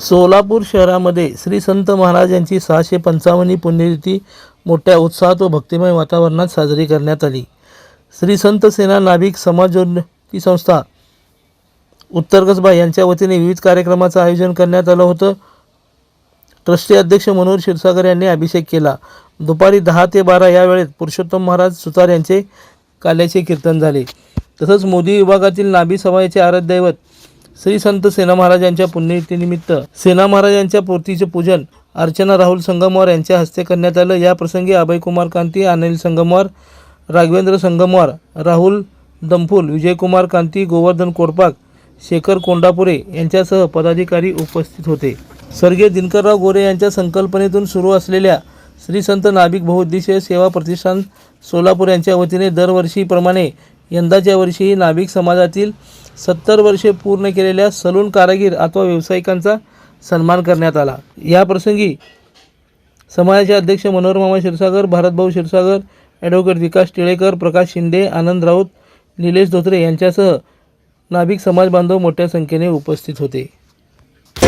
सोलापूर शहरामध्ये श्री संत महाराज यांची सहाशे पंचावन्नी पुण्यतिथी मोठ्या उत्साहात व भक्तिमय वातावरणात साजरी करण्यात आली. श्री संत सेना नाभिक समाजोन्नती संस्था उत्तर कसबा यांच्या वतीने विविध कार्यक्रमाचं आयोजन करण्यात आलं होतं. ट्रस्टी अध्यक्ष मनोहर क्षीरसागर यांनी अभिषेक केला. दुपारी दहा ते बारा या वेळेत पुरुषोत्तम महाराज सुतार यांचे काल्याचे कीर्तन झाले. तसंच मोदी विभागातील नाभी समाजाचे आराध्यदैवत श्री संत सेना महाराज यांच्या पुण्यतिथीनिमित्त सेना महाराज यांच्या पूर्तीचे पूजन अर्चना राहुल संगमवार यांच्या हस्ते करण्यात आलं. या प्रसंगी अभयकुमार कांती अनिल संगमवार राघवेंद्र संगमवार राहुल दंफुल विजयकुमार कांती गोवर्धन कोडपाक शेखर कोंडापुरे यांच्यासह पदाधिकारी उपस्थित होते. स्वर्गीय दिनकरराव गोरे यांच्या संकल्पनेतून सुरू असलेल्या श्री संत नाभिक बहुउद्देशीय सेवा प्रतिष्ठान सोलापूर यांच्या वतीने दरवर्षीप्रमाणे यंदाच्या वर्षीही नाभिक समाजातील सत्तर वर्षे पूर्ण केलेल्या सलून कारागीर अथवा व्यावसायिकांचा सन्मान करण्यात आला. या प्रसंगी समाजाचे अध्यक्ष मनोरमामा क्षीरसागर भारतभाऊ क्षीरसागर ॲडव्होकेट विकास टिळेकर प्रकाश शिंदे आनंद राऊत निलेश धोत्रे यांच्यासह नाभिक समाज बांधव मोठ्या संख्येने उपस्थित होते.